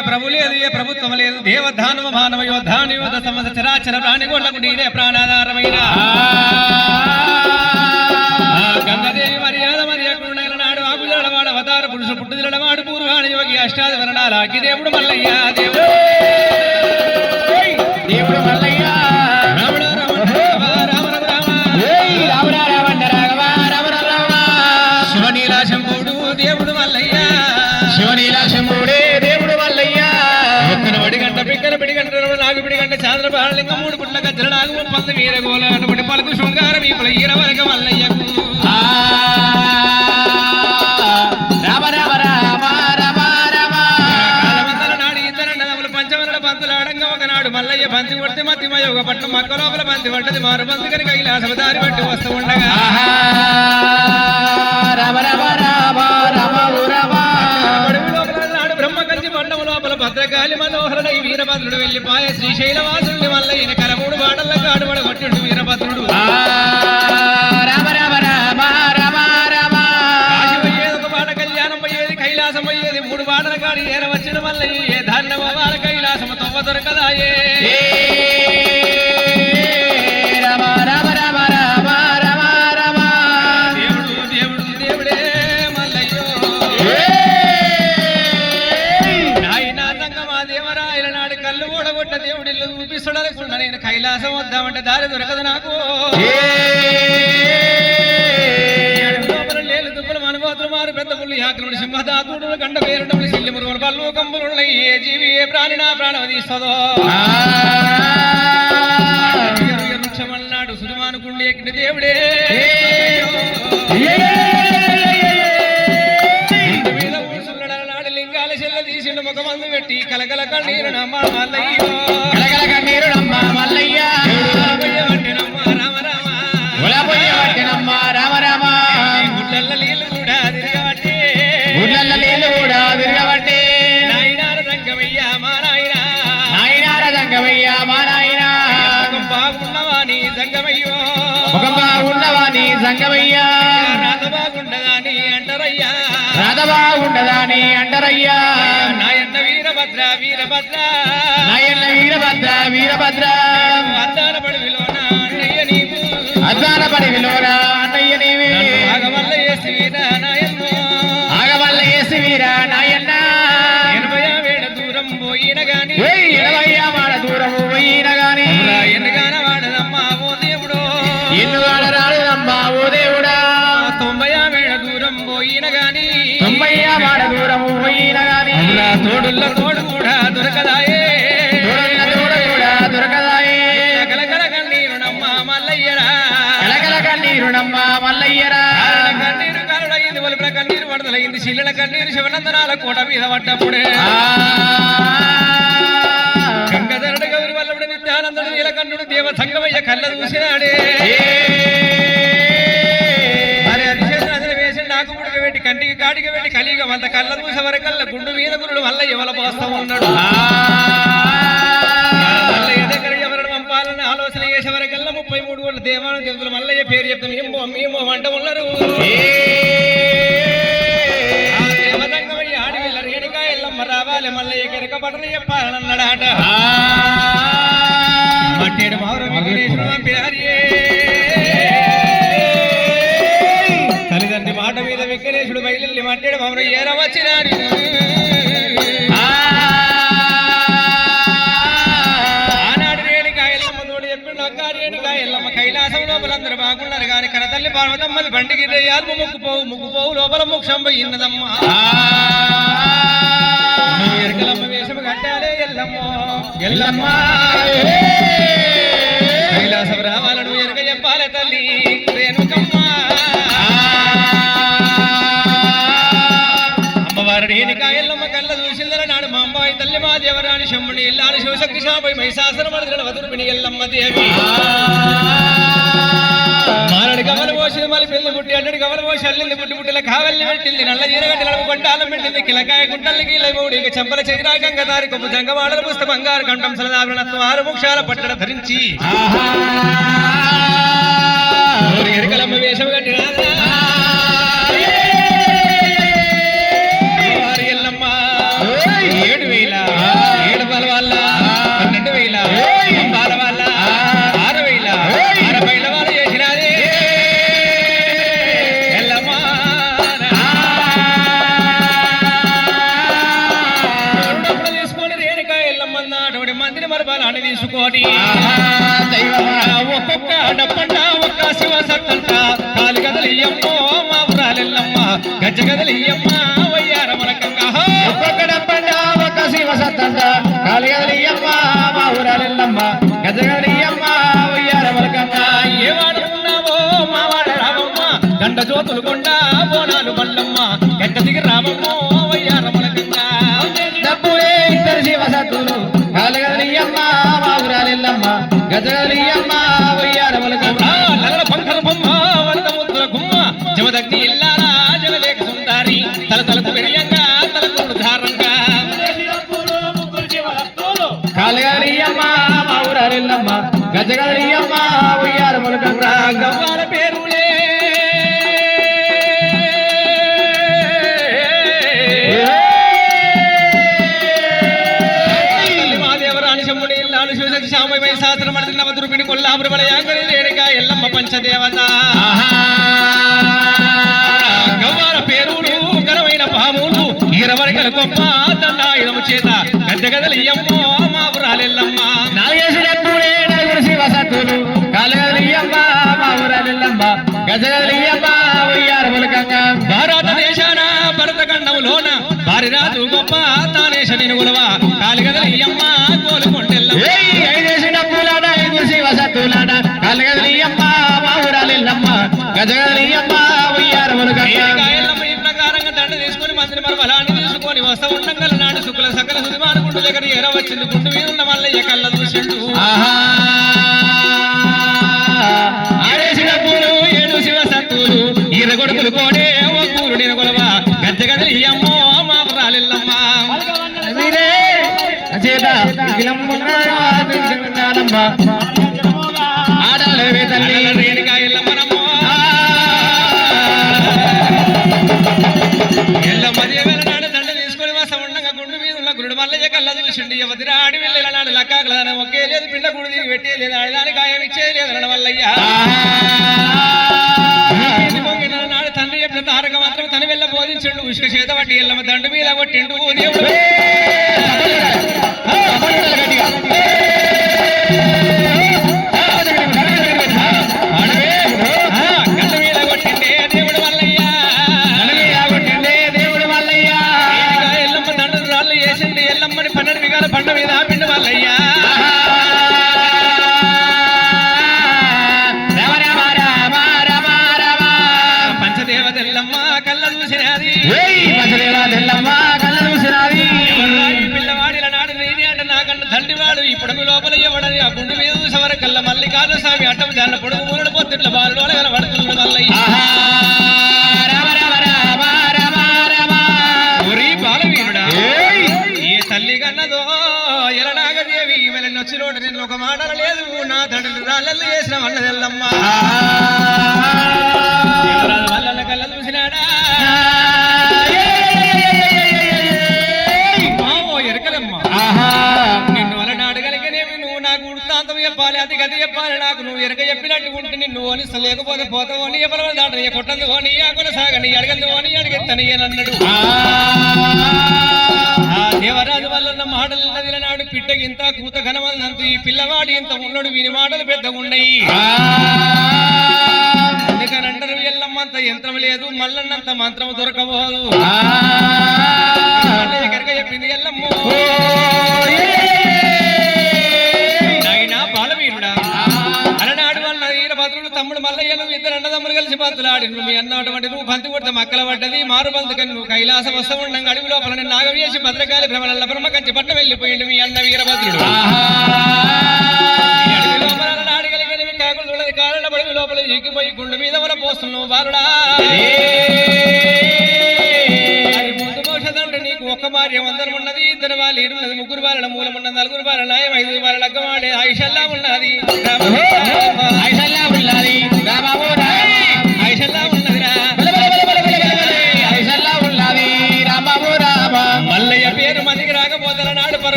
ఏ ప్రభు లేదు ఏ ప్రభుత్వం లేదు. దేవధానవ మానవ యోధాని యోధ సంవత్సరాచర ప్రాణిగోళ్ళకు నీరే ప్రాణాధారమైన. గంగదేవి మర్యాద మర్యాద నాడు ఆకుజలవాడ అవతార పురుష పుట్టుదిలవాడు పూర్వాణి యోగి అష్టాది వరణాల అగ్గిదేవుడు మల్లయ్య. శృంగారం ఈ ఈర వరక మల్లయ్యకు ఆ రామ రామ రామ రామ రామ. కాలమందల నాడు ఇద్దరు నదములు పంచవరణ పంతులు ఆడంగా ఒకనాడు మల్లయ్య బంతి కొడితే మతి మయోగ పట్నం మక్క లోపల బంతి పడ్డది మారు బంతి కనుక కైలాసము దారి పట్టి వస్తూ ఉండగా. ఆహా రామ రామ రామ రామ ఓ రామ. అడవి లోపల నాడు బ్రహ్మకంచి పట్టణము లోపల భద్రకాళి మనోహరుడై వీరభద్రుడు వెళ్ళిపాయ శ్రీశైలవాసుని మల్లయ్యన కరమూడు బాటల కాడుబడ కొట్టిండు వీరభద్రుడు. కైలాసం పోయేది మూడు బాటల కాడి ఏర వచ్చిన వల్ల ఏ ధాన్యం వార కైలాసము తొవ్వ దొరకదాయే. పుల్లి ఆకులు సింహదాతుడు గండ పేరుడములు సిల్లి మురుగులు పళ్ళు కంబులు ఏ జీవి ఏ ప్రాణి నా ప్రాణం తీస్తుందో వృక్షమన్నాడు సుడుమానుకుండి ఎక్కిన దేవుడే లింగాల చెల్ల తీసిండు ముఖమందు పెట్టి కలకల కన్నీరు నమ్మ మల్లయ్యో. కలకల కన్నీరుడమ్మ మల్లయ్య వీరభద్ర వీరభద్ర. నాయన్న వీరభద్ర వీరభద్ర. అద్దాల పడివిలోన అన్నయ్య నీవు. అద్దాన పడివిలోరా దూరం పోయిన గాని. తొంభయ్యా మాడ దూరము పోయిన గాని. తోడుల్ల తోడు కూడా దొరకదాయే. దూడ కూడా దొరకదాయే. కలకల కన్నీరు నమ్మ మల్లయ్యరా. కలకల కన్నీరునమ్మ మల్లయ్యరా. కన్నీరు కారుడైంది వలుపుల కన్నీరు వడదలైంది శిల్లల కన్నీరు శివనందనాల కోట మీద గంగధరుడు గౌరి వల్లభుడు నిత్యానందుడు నీలకంఠుడు దేవ సంగమయ్య కళ్ళ చూసినాడే. కాడికి పెట్టి కలిగ వంద కళ్ళ చూసే వరకల్లా గుండు మీద గురుడు వల్ల ఎవల పోస్తా ఉన్నాడు పంపాలని ఆలోచన చేసే వరకల్లా ముప్పై మూడు వాళ్ళ దేవాలయం దేవతలు మల్లయ్య పేరు చెప్తాం? ఏమో మేము వంట ఉన్నారు. రావాలి మల్లయ్య కెరక పడని చెప్పాలన్నాడాట. బయలుల్లి మట్టేడు మావుర ఏర వచ్చినాడు ఆనాడు రేణుకా ఎల్లమ్మ తోడు చెప్పిండు అక్క రేణుకా ఎల్లమ్మ కైలాసం లోపల బాగున్నారు కానీ కనతల్లి పార్వతమ్మది బండికి ఆత్మ ముక్కుపోవు ముక్కుపోవు లోపల ముక్షం పోయినదమ్మా ఎరకలమ్మ వేషము కట్టాలే ఎల్లమ్మ. ఎల్లమ్మ. కైలాసం రావాలను రేణుక ఎల్లమ్మ కళ్ళ చూసిందర నాడు మా అమ్మాయి తల్లి మా దేవరాని శంభుని. ఇల్లాని శివశక్తి శాపై మహిషాసన మరదల వదురుపిని ఎల్లమ్మ దేవి. మారడి గమన పోసి మళ్ళీ పెళ్ళి పుట్టి అడ్డడి గమన పోసి అల్లింది పుట్టి పుట్టిల కావల్ని పెట్టింది. నల్ల జీరగడ్డి నడుము కొంటాలం పెట్టింది. కిలకాయ గుంటల్ని గీలమౌడి ఇక చెంపల చెగిరా గంగ దారి కొప్పు జంగవాడల పుస్త బంగారు కంఠం సలదాభరణత్వం ఆరు ముక్షాల పట్టడ ధరించి. ఎరుకలమ్మ వేషం కట్టిన கலியம்மா ఎల్లమ్మ దేవత గవ్వాల పేరులు ఘనమైన పాములు ఇరవరికల గొప్ప దండాయుధము చేత గద్దె గదలియమ్మో తీసుకొని మంత్రి మన బలాన్ని తీసుకొని వస్తా ఉండంగల నాడు శుక్ల సకల సుదిమాన గుండు దగ్గర ఎర వచ్చింది గుండు మీద ఉన్న మల్లయ్య కళ్ళ చూసిండు ఆహా ఆడేసి డబ్బులు ఏడు శివ సత్తులు ఈర కొడుకులు కోడే ఓ కూరు నినుగులవ గద్దె గదలియమ్మో మా పురాలెల్లమ్మ మీరే చేత విలమ్మున్నాడమ్మ తల్లి రేణికాయల్లమ్మనమ్మో ఎల్లమ్మ దేవేల నాడు దండ తీసుకొని వస్తా ఉండగా గుండు మీద ఉన్న గురుడు మల్లయ్య కళ్ళ చూసిండి యువతిరా ఆడి వెళ్ళిన నాడు లక్కాకలదన ఒకే లేదు పిండ గుడి దిగి పెట్టే లేదు ఆడదాని గాయం ఇచ్చే లేదు అన్న వల్లయ్య ఇది పొంగిన నాడు తండ్రి చెప్పిన తారక మాత్రం తన వెళ్ళ బోధించండు ఉష్క చేత పట్టి ఎల్లమ్మ దండు మీద కొట్టిండు దేవుడు ఎలనాగదేవి ఎలనాగదేవి వెళ్ళనొచ్చి రోడ్డు నేను ఒక మాట లేదు. నా తండ్రి రాళ్ళల్లో చేసిన వల్లదెల్లమ్మ ఎవరాల వల్ల కళ్ళ చూసినాడా? నువ్వు నాకు చెప్పాలి అది గది చెప్పాలి నాకు. నువ్వు ఎరక చెప్పినట్టు ఉంటే నిన్ను అని లేకపోతే పోతావు అని ఎవరు దాటని కొట్టదు అని కొనసాగని అడగదు అని అడిగెత్తని అని అన్నాడు. దేవరాజు వల్ల మాటలు నదిల నాడు పిట్టగింత కూత ఘనమన్నంత ఈ పిల్లవాడు ఇంత ఉన్నాడు వీని మాటలు పెద్దగా ఉన్నాయి అందుకని అంటారు ఎల్లమ్మంత యంత్రం లేదు మల్లన్నంత మంత్రం దొరకబోదు. చెప్పింది ఎల్లమ్మ. మల్లయ్యను ఇద్దరు అన్నదమ్ములు కలిసి బంతులాడి నువ్వు మీ అన్న అటువంటి నువ్వు బంతి కొడితే మక్కల పడ్డది మారు బంతుకని నువ్వు కైలాసం వస్తూ ఉండంగా అడవి లోపల నేను నాగవేసి భద్రకాళి భ్రమల బ్రహ్మ కంచి పట్ట వెళ్ళిపోయిండు మీ అన్న వీరభద్రుడు. ఈ అడవి లోపల అలనాడు కలిగినవి కాకులు చూడని కాళ్ళ పడవి లోపల ఎక్కిపోయి గుండె మీద మన పోస్తున్నావు బాలుడా అది ముందు భవిష్యత్తు నీకు ఒక్క భార్య వందరం ఉన్నది ఇద్దరు వాళ్ళు ఏడు ఉన్నది ముగ్గురు వాళ్ళ మూలం ఉన్నది నలుగురు వాళ్ళ నాయం ఐదుగురు వాళ్ళ లగ్గమాడే ఆయుషల్లా ఉన్నది.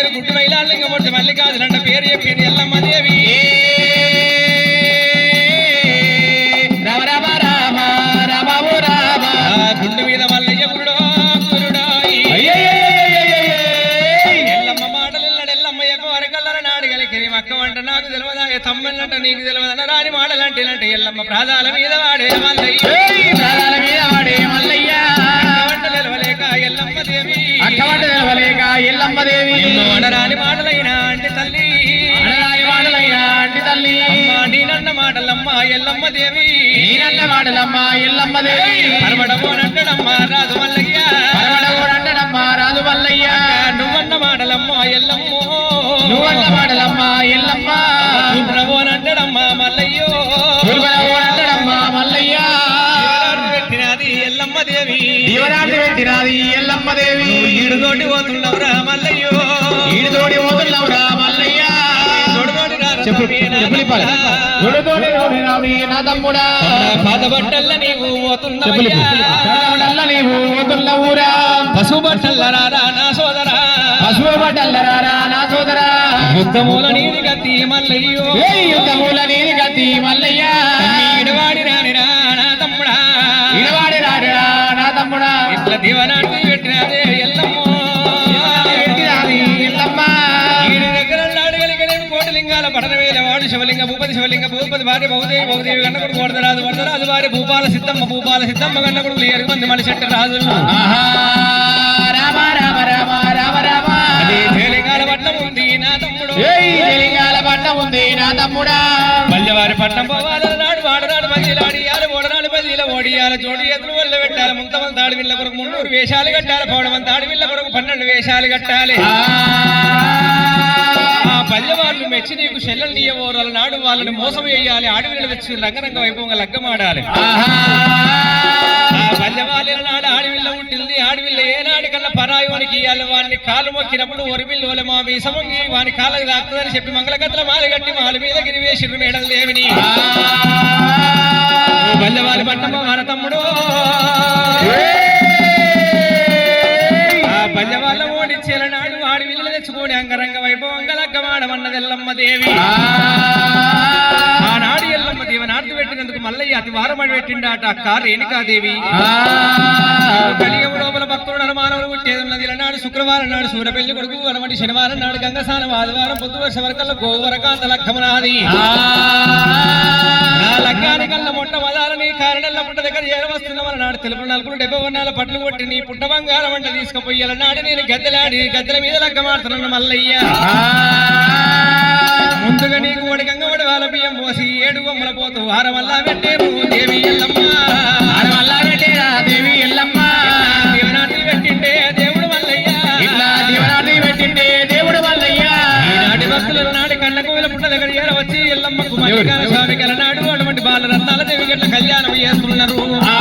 పేరు గుడ్డు వైలాలింగ మొట్ట మళ్ళీ కాదు రెండు పేరు చెప్పింది ఎల్లమ్మదేవి. రామ ఎల్లమ్మ మాటలు ఎల్లమ్మ నీకు తెలియదన్న రాని మాటలంటే ఎల్లమ్మ ప్రాధాల మీద వాడే మల్లయ్య ఎల్లమ్మ దేవి. నేనన్న మాటలమ్మ ఎల్లమ్మ దేవి. పరమడమోనంటడమ్మ రాజు మల్లయ్య రాజు మల్లయ్య నువ్వన్న మాటలమ్మ ఎల్లమ్మో. నువ్వన్న మాటలమ్మ ఎల్లమ్మ. నువ్వనబోనంటడమ్మ మల్లయ్యో. నువ్వనబోనంటడమ్మ మల్లయ్య. పెట్టినది ఎల్లమ్మ దేవి. పెట్టినది ఎల్లమ్మ దేవి. ఈడుతోటి మల్లయ్యో ఈడుతోడి పోతున్నవురా మల్లయ్య. తోడుతోటి రారా చెప్పు చెప్పులు ఇప్పాలి నా తమ్ముడా పాత బట్టల్ల నీవు చెప్పులు నీవు పోతున్నవురా పశువు బట్టల్ల రారా నా సోదరా. పశువు పడ్డల్లరారా నా సోదరా. యుద్ధమూల నీది గతి మల్లయ్యో. ఏ యుద్ధముల నీది గతి మల్లయ్య. ఈడవాడి రాని రా నా తమ్ముడా. ఇడవాడి రాడురా నా తమ్ముడా. ఇట్లా దివనాటి శివలింగ భూపతి శివలింగ భూపతి భార్య బహుదేవి బహుదేవి గన్నకుడు కోడదరాజు వరదరాజు భార్య భూపాల సిద్ధమ్మ భూపాల సిద్ధమ్మ గన్నకుడు ఏడు మంది మనిషి శెట్టి రాజులు ఆహా రామ రామ రామ రామ రామ. అదే తేలికాల పట్నం ఉంది నా తమ్ముడు. ఏయ్ తెలిగాల పట్ట ఉంది నా తమ్ముడా. పల్లెవారి పట్నం పోవాలి నాడు వాడనాడు మందిలాడియాలి ఓడనాడు బదిలీల ఓడియాలి జోడి ఎదురు వల్ల పెట్టాలి ముంతమంది తాడి విల్ల కొరకు మున్నూరు వేషాలు కట్టాలి పౌడమంది తాడి విల్ల కొరకు పన్నెండు వేషాలు కట్టాలి. ఆ ఆ పల్లె వాళ్ళు మెచ్చి నీకు చెల్లెలు నీయవోరాల నాడు వాళ్ళని మోసం వేయాలి ఆడవిళ్ళు తెచ్చి రంగరంగ వైభవంగా లగ్గమాడాలి. ఆహా! ఆ పల్లె వాళ్ళ నాడు ఆడవిల్ల ఉంటుంది ఆడవిల్ల ఏనాడు కన్నా పరాయువానికి ఇయ్యాలి. వాడిని కాలు మొక్కినప్పుడు ఒరిపిల్లు మా మీసమంగి వాని కాళ్ళకి దాక్కుదని చెప్పి మంగళగత్ర మాల కట్టి మాల మీద గిరివేసిరు మేడలు దేవిని. పల్లె వాళ్ళ పట్టమ్మ మన తమ్ముడు. ఆ పల్లె వాళ్ళ ఓడించేల నాడు ఆడవిల్లు తెచ్చుకొని అంగరంగ వైభవంగా లగ్గమాడమన్నదెల్లమ్మ దేవి. ఆనాడు ఎల్లమ్మ దేవి నార్తి పెట్టినందుకు మల్లయ్య అతి వారమడి పెట్టిండాట అక్క రేణుకాదేవి. కలియుగం లోపల భక్తుడు అనుమానములు పుట్టేది ఉన్నది నాడు శుక్రవారం నాడు సూర్యపల్లి కొడుకు అనమటి శనివారం నాడు గంగసానం ఆదివారం పొద్దు వర్ష వరకల్లో గోవరకాంత లక్కమనాది నా లగ్గానికల్లా మొట్ట వదాలని కారణంలో పుట్ట దగ్గర చేరవస్తున్న మన నాడు తెలుపు నలుపులు డెబ్బై వర్ణాల పట్లు కొట్టి నీ పుట్ట బంగారం వంట తీసుకుపోయి నాడు నేను గద్దెలాడి గద్దెల మీద లగ్గమాడుతున్నాను మల్లయ్య. ముందుగా నీకు ఒడి గంగవడి వాళ్ళ బియ్యం పోసి ఏడు బొమ్మల పోతూ వారమల్లా పెట్టేము దేవి ఎల్లమ్మ. ఆడవల్ల పెట్టేరా దేవి ఎల్లమ్మ. దేవనాటి పెట్టిండే దేవుడు మల్లయ్య. ఇట్లా దీవనాన్ని పెట్టిండే దేవుడు మల్లయ్య. ఈనాటి భక్తుల నాటి కళ్ళకు వీళ్ళ పుట్ట దగ్గర ఏర వచ్చి ఎల్లమ్మకు మల్లికాల స్వామి నాడు అటువంటి బాల రత్నాల దేవి గట్ల కళ్యాణం చేస్తున్నారు. ఆ